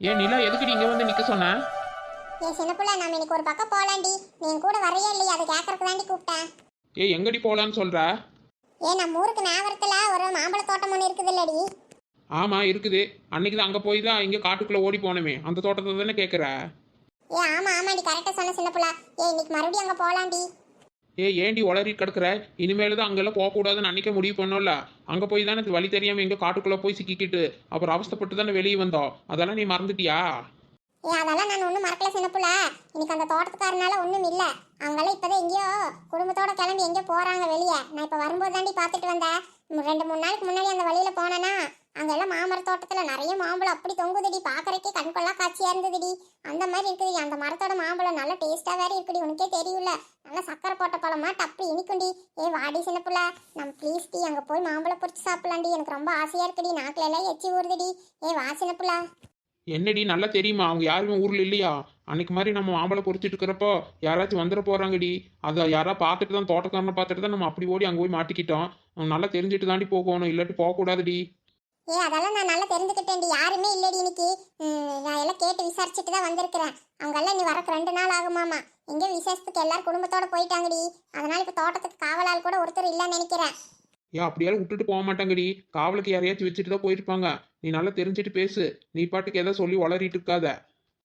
ஏன் நிலா எதுக்கு இங்க வந்து நிக்க சொன்ன? என் சின்ன புள்ள நம்ம இன்னைக்கு ஒரு பக்கம் போலாண்டி நீ என் கூட வரையா இல்லையா? அதை கேட்கறதுக்கு தாண்டி கூப்பிட்டேன். ஏ எங்கடி போலான்னு சொல்ற? ஏ நம்ம ஊருக்கு நாகரத்துல ஒரு மாம்பழ தோட்டம் ஒன்று இருக்குது இல்லடி ஆமா இருக்குது. அன்னைக்கு தான் அங்க போய் தான் இங்க காட்டுக்குள்ள ஓடி போனமே. அந்த தோட்டத்தை தானே கேக்குற? ஏ ஆமா ஆமாடி. கரெக்டா சொன்ன சின்ன புள்ள. ஏ இன்னைக்கு மறுபடியும் அங்க போலாண்டி ஏ ஏண்டி உளறி கிடக்குற? இனிமேல் தான் அங்கெல்லாம் போகக்கூடாதுன்னு அன்னைக்கே முடிவு பண்ணோம்ல அங்கே போய் தானே வழி தெரியாம எங்கே காட்டுக்குள்ளே போய் சிக்கிக்கிட்டு? அப்புறம் அவஸ்தைப்பட்டு தானே வெளியே வந்தோம். அதெல்லாம் நீ மறந்துட்டியா? ஏ அதெல்லாம் நான் ஒன்றும் மறக்கல சின்னப்புல இன்னைக்கு அந்த தோட்டத்துக்காரனால ஒன்றும் இல்லை. அவங்களாம் இப்போதான் எங்கேயோ குடும்பத்தோட கிளம்பி எங்கேயோ போகிறாங்க வெளியே. நான் இப்போ வரும்போது தாண்டி பார்த்துட்டு வந்தேன். ரெண்டு மூணு நாளைக்கு முன்னாடி அந்த வழியில் போனேன்னா அங்கெல்லாம் மாமர தோட்டத்தில் நிறைய மாம்பழம். அப்படி தொங்குதுடி. பார்க்குறக்கே கண்கொள்ளா காட்சியாக இருந்ததுடி. அந்த மாதிரி இருக்குதுடி. அந்த மரத்தோட மாம்பழம் நல்லா டேஸ்ட்டாக வேறு இருக்குடி. உனக்கே தெரியல நல்லா சக்கரை போட்ட பழமா? டப்பு இனிக்குண்டி ஏ வாடி சின்ன புள்ள. நம்ம ப்ளீஸ் டி அங்கே போய் மாம்பழம் பொறிச்சு சாப்பிடலாண்டி எனக்கு ரொம்ப ஆசையாக இருக்குடி. நாக்கில் எல்லாம் எச்சி ஊறுதுடி. ஏ வா சின்ன என்னடி நல்லா தெரியுமா? அவங்க யாருமே ஊரில் இல்லையா? அன்னைக்கு மாதிரி நம்ம மாம்பழம் பொறிச்சிட்டு இருக்கிறப்போ யாராச்சும் வந்துட போகிறாங்கடி அதை யாராவது பார்த்துட்டு தான் தோட்டக்காரனை பார்த்துட்டு தான் நம்ம அப்படி ஓடி அங்கே போய் மாட்டிக்கிட்டோம். நல்லா தெரிஞ்சுட்டு தாண்டி போகணும். இல்லாட்டி போகக்கூடாதுடி. ஏ அதெல்லாம் நான் நல்லா தெரிஞ்சுக்கிட்டேன்டி. யாருமே இல்லடி இன்னைக்கு. நான் எல்லாம் கேட்டு விசாரிச்சுட்டு தான் வந்திருக்கிறேன். அவங்கெல்லாம் நீ வரக்கு ரெண்டு நாள் ஆகுமாமா. எங்க விசேஷத்துக்கு எல்லாரும் குடும்பத்தோட போயிட்டாங்கடி. அதனால இப்ப தோட்டத்துக்கு காவலால் கூட ஒருத்தர் இல்லைன்னு நினைக்கிறேன். ஏன் அப்படியாலும் விட்டுட்டு போக மாட்டாங்கடி. காவலுக்கு யாரையாச்சும் வச்சுட்டு தான் போயிருப்பாங்க. நீ நல்லா தெரிஞ்சுட்டு பேசு. நீ பாட்டுக்கு எதை சொல்லி வளரிட்டு இருக்காத.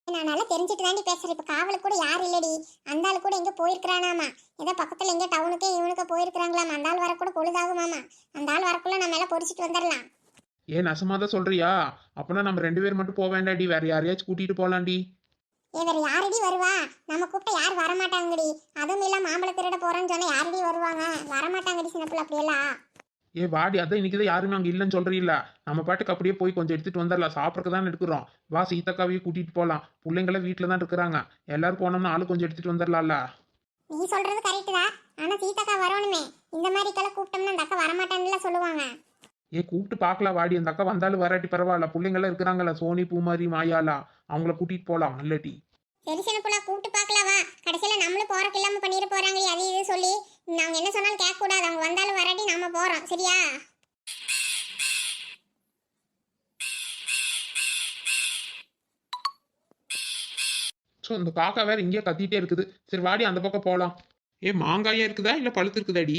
நான் நல்லா தெரிஞ்சுட்டு தாண்டி பேசுறேன். இப்ப காவலுக்கு கூட யாரும் இல்லடி? அந்த ஆள் கூட எங்க போயிருக்கிறானாமா? ஏதோ பக்கத்துல எங்க டவுனுக்கு இவனுக்கு போயிருக்கிறாங்களாமா? அந்த ஆள் வர கூட பொழுதாகுமாமா? அந்த ஆள் வரக்குள்ள நம்ம எல்லாம் பொறிச்சிட்டு வந்துடலாம் ஏன் நசமா தான் சொல்றியா? அப்பனா நம்ம ரெண்டு பேர் மட்டும் போக வேண்டாடி வேற யாரையாச்சும் கூட்டிட்டு போலாண்டி ஏ வேற யாரடி வருவா? நம்ம கூப்பிட்டா யாரும் வரமாட்டாங்கடி? அதுவும் இல்ல மாம்பழ திருட போறேன்னு சொன்னா யாரடி வருவாங்க? வரமாட்டாங்கடி சின்ன பிள்ளை அப்படியெல்லாம். ஏ வாடி அதான் இன்னைக்கு யாருமே அங்கே இல்லைன்னு சொல்றீல்ல. நம்ம பாட்டுக்கு அப்படியே போய் கொஞ்சம் எடுத்துட்டு வந்துடலாம். சாப்பிட்றதுக்கு தான் எடுக்கிறோம். வா சீதாக்காவையும் கூட்டிட்டு போகலாம் பிள்ளைங்களாம் வீட்டில் தான் இருக்கிறாங்க. எல்லாரும் போனோம்னா ஆளு கொஞ்சம் எடுத்துட்டு வந்துடலாம்ல. நீ சொல்றது கரெக்ட் தான். ஆனா சீதாக்கா வரணுமே இந்த மாதிரி கெல்லாம் கூப்பிட்டோம்னா அந்த அக்கா வரமாட்டான்ல சொல்லுவாங்க. ஏ கூப்பிட்டு பார்க்கலாம் வாடி. அந்த அக்கா வந்தாலும் வராட்டி பரவாயில்ல. பிள்ளைங்களாம் இருக்கிறாங்கல்ல சோனி பூமாரி மாயாலா அவங்கள கூட்டிட்டு போகலாம் இல்லாட்டி. சரி சின்ன புள்ள கூப்பிட்டு பார்க்கலாம் வா. கடைசியில நம்மளும் போறக்கு இல்லாம பண்ணிட்டு போறாங்க அது இது சொல்லி. நாங்க என்ன சொன்னாலும் கேட்க கூடாது அவங்க வந்தாலும் வராட்டி நம்ம போறோம். சரியா? ஸோ இந்த காக்கா வேற இங்கேயே கத்திட்டே இருக்குது. சரி வாடி அந்த பக்கம் போகலாம் ஏ மாங்காயா இருக்குதா? இல்லை பழுத்து இருக்குதாடி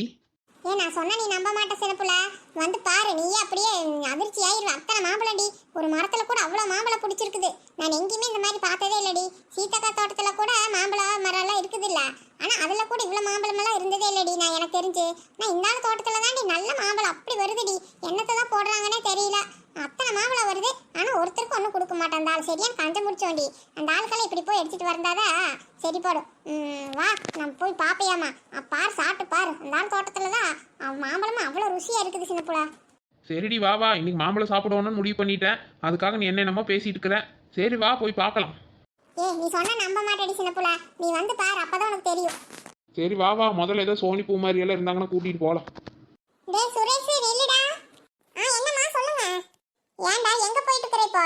ஏ நான் சொன்னா நீ நம்ப மாட்ட சின்ன புள்ள. வந்து பாரு நீயே அப்படியே அதிர்ச்சி ஆயிடுவ அத்தனை மாம்பழம்டி. ஒரு மரத்துல கூட அவ்வளோ மாம்பழம் பிடிச்சிருக்குது. நான் எங்கேயுமே இந்த மாதிரி பார்த்ததே இல்லடி. சீத்தக்கா தோட்டத்தில் கூட மாம்பழம் மரம்லாம் இருக்குதுல்ல. ஆனால் அதில் கூட இவ்வளோ மாம்பழம் எல்லாம் இருந்ததே இல்லடி நான் எனக்கு தெரிஞ்சு. நான் இந்த தோட்டத்தில் தான்டி நல்ல மாம்பழம் அப்படி வருதுடி. என்னத்தை தான் போடுறாங்கன்னே தெரியல. அத்தனை மாம்பழம் வருது ஆனால் ஒருத்தருக்கும் ஒன்றும் கொடுக்க மாட்டேன். அந்த ஆள் சரியான கஞ்ச முடிச்சோண்டி. அந்த ஆளுக்கெல்லாம் இப்படி போய் எடுத்துகிட்டு வந்தாதா? சரி போடும் வா நம்ம போய் பார்ப்பையாமா பார் சாப்பிட்டு பாரு. அந்த ஆள் தோட்டத்தில் தான் அவன் அவ்வளோ ருசியாக இருக்குது சின்ன புள்ள. சரிடி வா வா. இன்னைக்கு மாம்பழம் சாப்பிடுவோன்னு முடிவு பண்ணிட்டேன். அதுக்காக நீ என்னென்னமோ பேசிட்டு இருக்கிற. சரி வா போய் பார்க்கலாம். ஏ நீ சொன்னா நம்ப மாட்டேடி சின்ன புள்ள. நீ வந்து பாரு அப்பதான் உனக்கு தெரியும். சரி வா வா. முதல்ல ஏதோ சோனி பூமாரி எல்லாம் இருந்தாங்கன்னா கூட்டிட்டு போகலாம் டேய் சுரேஷ் நில்லுடா. ஆ என்னம்மா சொல்லுங்க? ஏன்டா எங்க போயிட்டு இருக்கற இப்போ?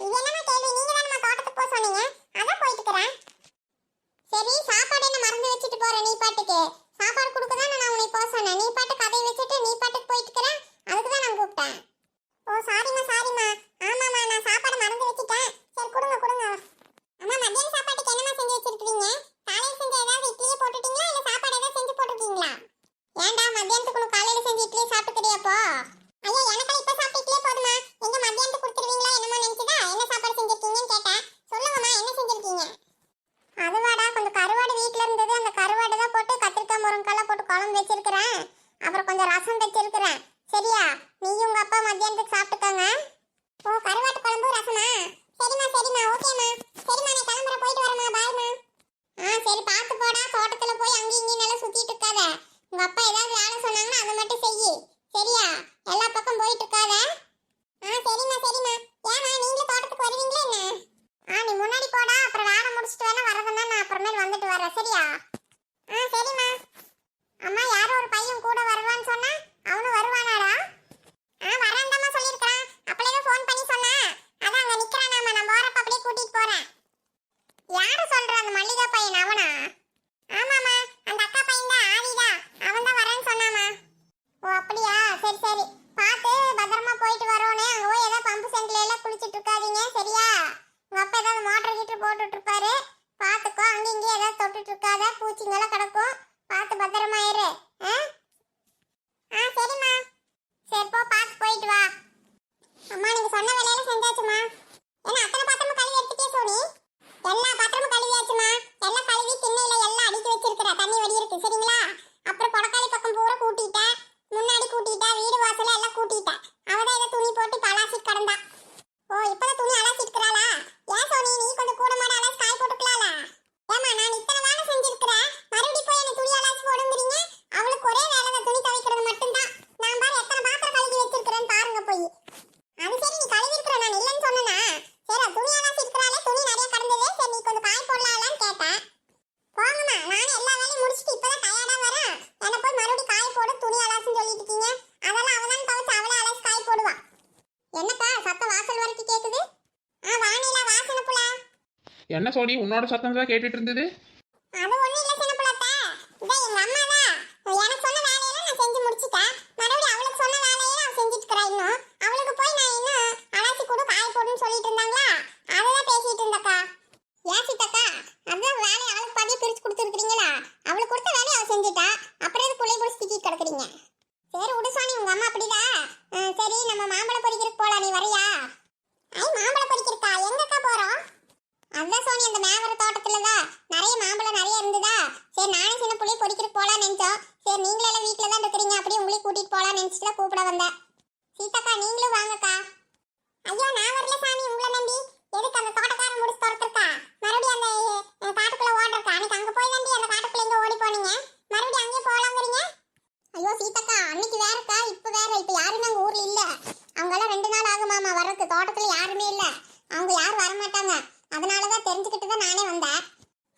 இது என்னம்மா கேள்வி? நீங்க தானம்மா தோட்டத்துக்கு போக சொன்னீங்க. அதான் போயிட்டு என்ன சோனி உன்னோட சத்தம் தான் கேட்டுட்டு இருந்தது அது ஒண்ணும் இல்ல சின்ன புள்ளத்த இதான் எங்க அம்மா தான் எனக்கு சொன்ன வேலையெல்லாம் நான் செஞ்சு முடிச்சிட்டேன் மறுபடியும் அவளுக்கு சொன்ன வேலையை நான் செஞ்சுட்டு இருக்கிறேன் இன்னும் அவளுக்கு போய் நான் இன்னும் அலாசி கொடு காய போடுன்னு சொல்லிட்டு இருந்தாங்களா அததான் பேசிட்டு இருந்தக்கா ஏன் சித்தக்கா அதான் வேலையை அவளுக்கு பாதியே பிரிச்சு கொடுத்துருக்கீங்களா அவளுக்கு கொடுத்த வேலையை அவ செஞ்சுட்டா அப்புறம் எது பிள்ளை பிடிச்சி திட்டிட்டு கிடக்குறீங்க சரி விடு சாணி உங்க அம்மா அப்படிதான் அஹ், சரி நம்ம மாம்பழம் பறிக்கிறதுக்கு போலாம் நீ வரியா ஐ மாம்பழம் பறிக்கிறக்கா எங்கக்கா போறோம் அதான் சோனி அந்த மேவர தோட்டத்துல தான் நிறைய மாம்பழம் நிறைய இருந்ததா சரி நானும் சின்ன புள்ளைய பொறிக்கிறதுக்கு போலாம்னு நினைச்சோம் சரி நீங்களும் எல்லாம் வீட்டில் தான் இருக்கிறீங்க அப்படியே உங்களையும் கூட்டிட்டு போலாம் நினைச்சிட்டு கூப்பிட வந்தேன். சீதாக்கா நீங்களும் வாங்கக்கா. ஐயோ நான் வரல சாமி உங்களை நம்பி. எதுக்கு அந்த தோட்டக்காரன் முடிச்சு துரத்துருக்கா? மறுபடியும் அந்த காட்டுக்குள்ள ஓடுறக்கா? அன்னைக்கு அங்க போய் தாண்டி அந்த காட்டுக்குள்ள எங்க ஓடி போனீங்க. மறுபடியும் அங்கேயே போலாங்கிறீங்க ஐயோ சீதாக்கா அன்னைக்கு வேறக்கா இப்ப வேற. இப்ப யாருமே அங்க ஊர்ல இல்ல. அவங்க எல்லாம் ரெண்டு நாள் ஆகுமாமா வர்றதுக்கு. தோட்டத்துல யாருமே இல்ல. அவங்க யாரும் வர மாட்டாங்க அதனாலதான் தெரிஞ்சுக்கிட்டு தான் நானே வந்தேன்.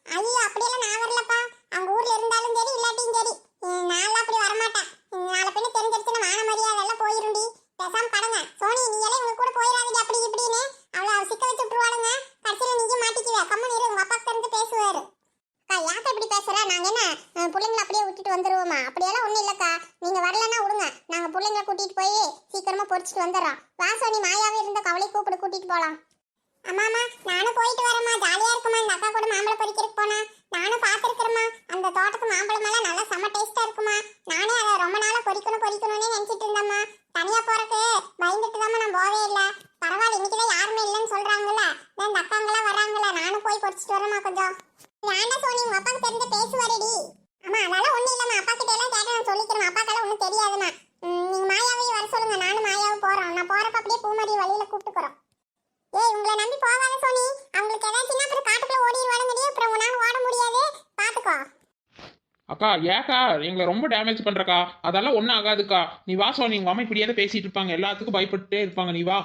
ஐயோ அப்படியெல்லாம் நான் வரலப்பா அவங்க ஊர்ல இருந்தாலும் சரி இல்லாட்டியும் சரி உம், நான்லாம் அப்படி வரமாட்டேன் உம், நாளை பின்ன தெரிஞ்சிருச்சுன்னா மான மரியாதை எல்லாம் போயிருண்டி பேசாம கடங்க சோனி நீ எல்லாம் இவங்க கூட போயிடாதீங்க அப்படி இப்படின்னு அவளை அவ சிக்க வச்சு விட்டுருவாளுங்க கடைசியில நீங்க மாட்டிக்குவ கம்மன் இரு உங்க அப்பா தெரிஞ்சு பேசுவாரு அக்கா யாத்த இப்படி பேசுற நாங்க என்ன அஹ், பிள்ளைங்களை அப்படியே விட்டுட்டு வந்துருவோமா அப்படியெல்லாம் ஒண்ணும் இல்லக்கா நீங்க வரலன்னா விடுங்க நாங்க பிள்ளைங்களை கூட்டிட்டு போய் வந்துடுறான் பொறிச்சிட்டு வா சோனி மாயாவே இருந்த கவலை கூப்பிட்டு கூட்டிட்டு போலாம். அம்மாமா நானும் போயிட்டு வரேம்மா ஜாலியா இருக்குமா இந்த அக்கா கூட மாம்பழம் பறிக்கிறதுக்கு போனா நானும் பார்த்துருக்கிறேம்மா அந்த தோட்டத்து மாம்பழம் எல்லாம் நல்லா செம்ம டேஸ்டா இருக்குமா நானே அதை ரொம்ப நாளா பொறிக்கணும் பொறிக்கணும்னு நினைச்சிட்டு இருந்தேம்மா தனியா போறக்கு பயந்துட்டு தான் நான் போவே இல்ல பரவாயில்ல இன்னைக்குதான் யாருமே இல்லைன்னு சொல்றாங்கல்ல நான் இந்த அக்காங்கெல்லாம் வர்றாங்கல்ல நானும் போய் பொறிச்சிட்டு வரேம்மா கொஞ்சம் வேண்டாம் சோனி உங்க அப்பாக்கு தெரிஞ்ச பேசுவாரடி அம்மா அதெல்லாம் ஒண்ணும் இல்லம்மா அப்பா கிட்ட எல்லாம் கேட்டு நான் சொல்லிக்கிறேன் அப்பாக்கெல்லாம் ஒண்ணும் தெரியாதும்மா ம், நீங்க மாயாவையும் வர சொல்லுங்க நானும் மாயாவும் போறோம் நான் போறப்ப அப்படியே பூமாரி வழியில கூப்பிட்டு போறோம். ஏய் உங்களை நம்பி போகாத சோனி. அவங்களுக்கு ஏதாச்சும் அப்புறம் காட்டுக்குள்ள ஓடிடுவாளுங்கடி அப்புறம் உங்களால ஓட முடியாது. பாத்துக்கோ. அக்கா ஏக்கா எங்களை ரொம்ப டேமேஜ் பண்றக்கா. அதெல்லாம் ஒன்றும் ஆகாதுக்கா. நீ வா சோனி உங்க அம்மா இப்படியே பேசிட்டு இருப்பாங்க. எல்லாத்துக்கும் பயப்பட்டுட்டே இருப்பாங்க. நீ வா.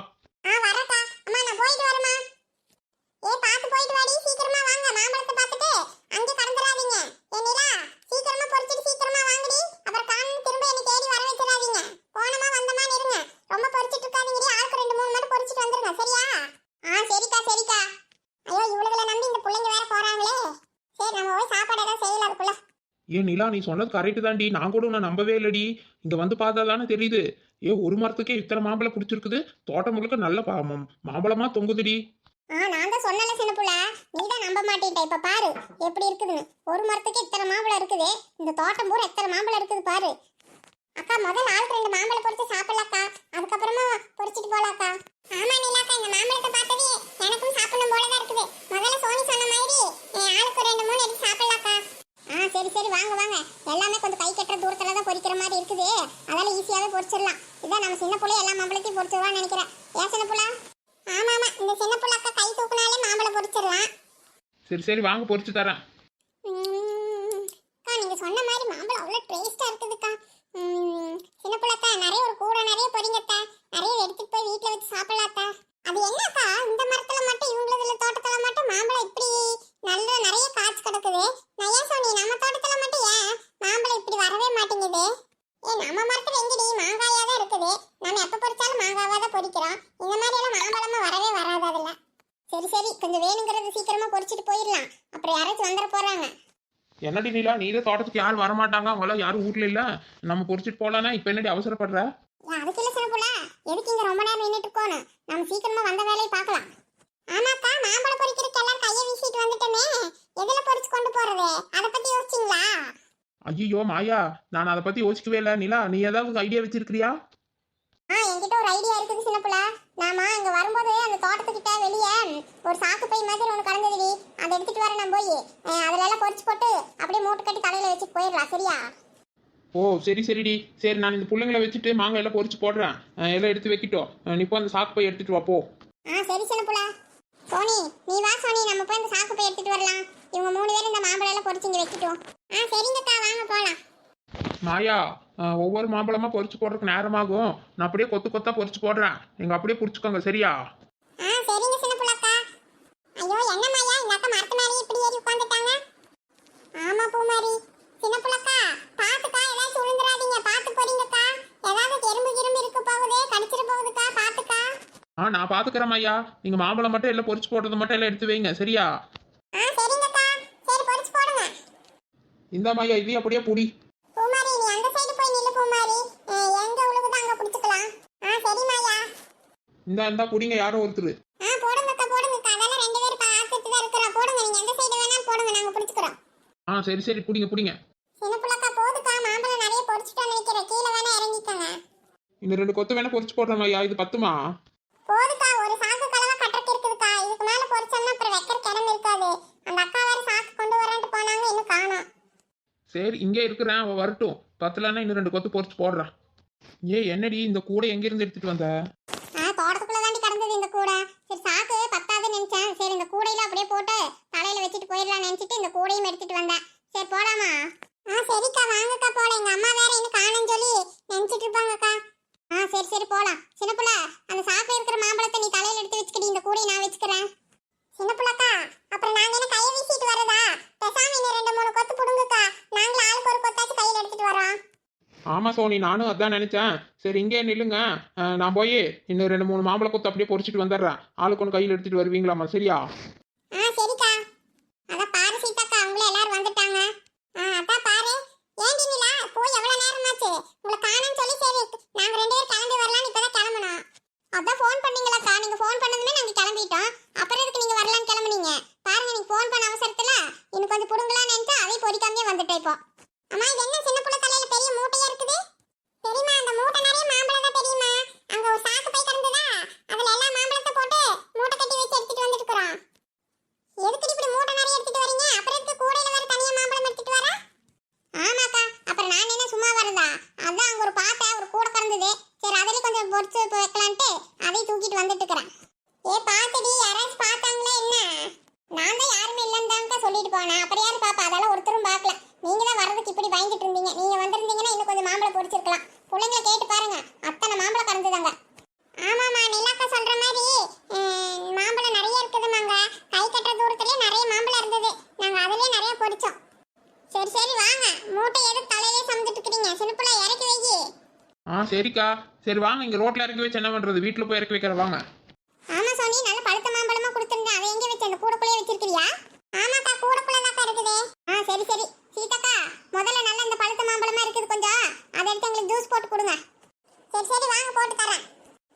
ஆ வரக்கா. அம்மா நான் போயிட்டு வரேம்மா. ஏய் பார்த்து போயிட்டு வாடி. சீக்கிரமா வாங்க. மாம்பழத்தை பார்த்துட்டு அங்கே கடந்துடாதீங்க ஏனிலா சீக்கிரமா வாங்கடி அப்புறம் காணும் திரும்ப என்னை தேடி வர வச்சிடாதீங்க போனமா வந்தமான்னு இருங்க ரொம்ப பொறிச்சிட்டு இருக்காதீங்கடி ஆளுக்கு ரெண்டு மூணு மட்டும் பொறிச்சிட்டு வந்துருங்க சரியா ஆ சரிக்கா சரிக்கா ஐயோ இவளுகளை நம்பி இந்த பிள்ளைங்க வேற போறாங்களே சரி நம்ம போய் சாப்பாடு ஏதாவது செய்யலாம் அதுக்குள்ள ஏ நிலா நீ சொன்னது கரெக்டு தான்டி. நான் கூட உன்னை நம்பவே இல்லடி. இங்கே வந்து பார்த்தா தானே தெரியுது. ஏ ஒரு மரத்துக்கே இத்தனை மாம்பழம் பிடிச்சிருக்குது. தோட்டம் முழுக்க நல்ல பா- மாம்பழமா தொங்குதுடி. ஆ நான் தான் சொன்னல சின்ன புள்ள. நீ தான் நம்ப மாட்டேன்ட்ட. இப்ப பாரு எப்படி இருக்குதுன்னு. ஒரு மரத்துக்கு இத்தனை மாம்பழம் இருக்குது. இந்த தோட்டம் பூரா எத்தனை மாம்பழம் இருக்குது பாரு. அக்கா முதல்ல ஆளுக்கு ரெண்டு மாம்பழம் பொறிச்சு சாப்பிடலாக்கா. அதுக்கப்புறமா பொறிச்சிட்டு போலாக்கா. ஆமா நீலாக்கா இந்த மாம்பழத்தை பார்த்ததே எனக்கும் சாப்பிடணும் போல தான் இருக்குது. முதல்ல சோனி சொன்ன மாதிரி என் ஆளுக்கு ரெண்டு மூணு எடுத்து சாப்பிடலாக்கா. ஆ சரி சரி வாங்க வாங்க. எல்லாமே கொஞ்சம் கை கட்டுற தூரத்தில் தான் பொறிக்கிற மாதிரி இருக்குது. அதெல்லாம் ஈஸியாகவே பொறிச்சிடலாம். இதான் நம்ம சின்ன பிள்ளை எல்லா மாம்பழத்தையும் பொறிச்சிடுவான்னு நினைக்கிறேன். ஏன் சின்ன பிள்ளை? ஆமாம் ஆமாம் இந்த சின்ன புள்ளக்கா கை தூக்குனாலே மாம்பழம் பொறிச்சிடலாம். சரி சரி வாங்க பொறிச்சு தரேன். சரி கொஞ்சம் வேணுங்கிறது சீக்கிரமா பொறிச்சிட்டு போயிடலாம். அப்புறம் யாராச்சும் வந்துட போறாங்க. என்னடி நீலா நீ இதே தோட்டத்துக்கு யாரும் வரமாட்டாங்க? அவங்களாம் யாரும் ஊர்ல இல்ல. நம்ம பொறிச்சிட்டு போலாம்னா இப்போ என்னடி அவசரப்படுற? அதுக்கு இல்ல சிறப்புல. எதுக்கு இங்க ரொம்ப நேரம் நின்னுட்டு இருக்கோம் நம்ம சீக்கிரமா வந்த வேலையை பார்க்கலாம். ஆமாக்கா மாம்பழம் பொறிக்கிறதுக்கு எல்லாரும் கையை வீசிட்டு வந்துட்டோமே. எதுல பொறிச்சு கொண்டு போறது? அத பத்தி யோசிச்சீங்களா? ஐயோ மாயா நான் அதை பத்தி யோசிக்கவே இல்லை. நிலா நீ ஏதாவது ஐடியா வச்சிருக்கிறியா? ஆ என்கிட்ட ஒரு ஐடியா இருக்குது சின்ன புள்ள. நாம அங்க வரும்போது அந்த தோட்டத்துக்கிட்ட வெளியே ஒரு சாக்கு பை மாதிரி ஒன்று கடந்ததுடி அதை எடுத்துட்டு வரேன் நான் போய். அதுல எல்லாம் பொரிச்சு போட்டு அப்படியே மூட்டை கட்டி தலையில வச்சுட்டு போயிடலாம் சரியா? ஓ சரி சரிடி. சரி நான் இந்த பிள்ளைங்களை வச்சுட்டு மாங்காய் எல்லாம் பொரிச்சு போடுறேன். எல்லாம் எடுத்து வைக்கிட்டோம். நீ போ அந்த சாக்கு போய் எடுத்துட்டு வா போ. ஆ சரி சின்ன புள்ள. சோனி நீ வா சோனி. நம்ம போய் இந்த சாக்கு பை எடுத்துட்டு வரலாம். இவங்க மூணு பேரும் இந்த மாம்பழம் எல்லாம் பொரிச்சு இங்க வச்சுட்டோம் ஆ சரிங்கக்கா வாங்க போலாம். மாயா ஒவ்வொரு மாம்பழமா பொரிச்சு போடுறதுக்கு நேரமாகும். நான் அப்படியே கொத்து கொத்தா பொரிச்சு போடுறேன். நீங்க அப்படியே புடிச்சுக்கோங்க சரியா? ஆ ஐயோ நான் பாத்துக்கிறேன் ஐயா நீங்க மாம்பழம் மட்டும் எல்லாம் பொரிச்சு போடுறது மட்டும் எல்லாம் எடுத்து வைங்க சரியா? இந்த மாயா இதையும் அப்படியே புடி பூமாரி நீ அந்த சைடு போய் நில்லு பூமாரி அஹ், எங்க உழுகுதோ அங்க பிடிச்சுக்கலாம் ஆ சரி மாயா இந்த இந்த புடிங்க யாரும் ஒருத்தர் ஆ போடுங்கக்கா போடுங்கக்கா அதெல்லாம் ரெண்டு பேரும் பார்த்துட்டு தான் இருக்கிறோம் போடுங்க நீங்க எந்த சைடு வேணா போடுங்க நாங்க பிடிச்சுக்கிறோம் ஆ சரி சரி புடிங்க புடிங்க சின்ன புள்ளக்கா போதுக்கா. மாம்பழம் நிறைய பொரிச்சுட்டோம்னு நினைக்கிறேன். கீழே வேணா இறங்கிக்கோங்க. இன்னும் ரெண்டு கொத்து வேணா பொரிச்சு போடுறேன் ஐயா. இது பத்துமா? போதுக்கா ஒரு சாக்கு கலவை கட்டுறதுக்கு இருக்குதுக்கா. இதுக்கு மேல பொரிச்சோம்னா அப்புறம் வைக்கிறதுக்கு இடம் இருக்காது. அந்த அக்கா வேற சாக்கு கொண்டு வரேன்ட்டு போனாங்க இன்னும் காணோம். சரி இங்கே இருக்கிறேன். அவ வரட்டும். பத்தலன்னா இன்னும் ரெண்டு கொத்து பொரிச்சு போடுறேன் ஏ என்னடி இந்த கூடை எங்கேருந்து எடுத்துட்டு வந்த ஆ தோட்டத்துக்குள்ள தாண்டி கடந்தது இந்த கூடை சரி சாக்கு பத்தாதுன்னு நினைச்சேன் சரி இந்த கூடையில அப்படியே போட்டு தலையில வச்சுட்டு போயிடலாம் நினைச்சிட்டு இந்த கூடையும் எடுத்துட்டு வந்தேன். சரி போலாமா? ஆ சரிக்கா வாங்கக்கா போல எங்க அம்மா வேற என்ன காணும்னு சொல்லி நினைச்சிட்டு இருப்பாங்கக்கா. ஆ சரி சரி போலாம். சின்ன புள்ள அந்த சாக்குல இருக்கிற மாம்பழத்தை நீ தலையில எடுத்து வச்சுக்கடி இந்த கூடையை நான் வச்சுக்கிறேன். சின்ன புள்ளக்கா அப்புறம் நாங்க என்ன கையை வீசிட்டு வரதா? பேசாம ரெண்டு மூணு கொத்து புடுங்குக்கா. நாங்களும் ஆளுக்கு ஒரு கொத்தாச்சு கையில எடுத்துட்டு வரோம். ஆமாம் சோனி நானும் அதான் நினச்சேன். சரி இங்கே நில்லுங்க. நான் போய் இன்னும் ரெண்டு மூணு மாம்பழ கொத்து அப்படியே பொரிச்சிட்டு வந்துடுறேன். ஆளுக்கு ஒன்று கையில் எடுத்துட்டு வருவீங்களாமா? சரியா ஆ சரிக்கா அத பாரு சீதாக்கா அவங்கள எல்லாரும் வந்துட்டாங்க ஆ அதான் பாரு ஏண்டி நிலா போய் எவ்வளவு நேரமாச்சு உங்களை காணோம்னு சொல்லி சரி நாங்க ரெண்டு பேரும் கிளம்பி வரலாம்னு இப்பதான் கிளம்பணும் அதான் ஃபோன் பண்ணீங்களாக்கா நீங்க ஃபோன் பண்ணதுமே நாங்க கிளம்பிட்டோம் அப்புறம் எதுக்கு நீங்க வரலாம்னு கிளம்புனீங்க பாருங்க நீங்க ஃபோன் பண்ண அவசரத்துல இன்னும் கொஞ்சம் புடுங்கலாம்னு நினைச்சு அதை பொறிக்காமே வந்துட்டேன் இப்போ அம்மா இது என்ன சின்ன புள்ள தலையில பெரிய மூட்டையா இருக்குது தெரியுமா அந்த மூட்டை நிறைய மாம்பழம் தான் தெரியுமா அங்க ஒரு சாக்கு பை கிடந்ததா அதுல எல்லா மாம்பழத்தை போட்டு மூட்டை கட்டி வச்சு எடுத்துட்டு வந்துட்டு இருக்கிறோம் எதுக்கு இப்படி மூட்டை நிறைய எடுத்துட்டு வரீங்க அப்புறம் எதுக்கு கூடையில வேற தனியா மாம்பழம் எடுத்துட்டு வர ஆமாக்கா அப்புறம் நான் என்ன சும்மா வரதா அதான் அங்க ஒரு பாத்தை ஒரு கூடை கிடந்தது சரி அதிலே வைக்கலான்ட்டு அதை தூக்கிட்டு வந்துட்டு இருக்கிறேன் ஏ பாத்தடி யாராச்சும் பார்த்தாங்களா என்ன நான் தான் யாருமே இல்லைன்னு தான்க்கா சொல்லிட்டு போனேன் அப்புறம் யாரு பாப்பா அதெல்லாம் ஒருத்தரும் பார்க்கல நீங்க தான் வர்றதுக்கு இப்படி பயந்துட்டு இருந்தீங்க நீங்க வந்திருந்தீங்கன்னா இன்னும் கொஞ்சம் மாம்பழம் பொரிச்சிருக்கலாம் பிள்ளைங்களை கேட்டு பாருங்க அத்தனை மாம்பழம் கறந்துதாங்க ஆமாமா நிலாக்கா சொல்ற மாதிரி அஹ், மாம்பழம் நிறைய இருக்குதுமாங்க கை கட்டுற தூரத்துலயே நிறைய மாம்பழம் இருந்தது நாங்க அதுலயே நிறைய பொரிச்சோம் சரி சரி வாங்க மூட்டை எதுக்கு தலையிலே சமைச்சிட்டு இருக்கிறீங்க சின்னப்புல இறக்கி வைக்கி ஆ சரிக்கா. சரி வாங்க இங்கே ரோட்டில் இறக்கி வச்சு என்ன பண்ணுறது வீட்டில் போய் இறக்கி வைக்கிற வாங்க. ஆமா சோனி நல்ல பழுத்த மாம்பழமா கொடுத்துருந்தேன். அதை எங்க வச்சு அந்த கூடக்குள்ளே வச்சிருக்கியா ஆமாக்கா கூடக்குள்ள தான் இருக்குது. ஆ சரி சரி. சீதாக்கா முதல்ல நல்ல இந்த பழுத்த மாம்பழமா இருக்குது கொஞ்சம். அதை எடுத்து எங்களுக்கு ஜூஸ் போட்டு கொடுங்க. சரி சரி வாங்க போட்டு தரேன்.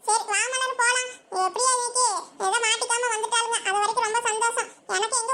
சரி வா போலாம். எப்படியா இன்னைக்கு ஏதோ மாட்டிக்காம வந்துட்டாலுங்க அது வரைக்கும் ரொம்ப சந்தோஷம். எனக்கு எங்க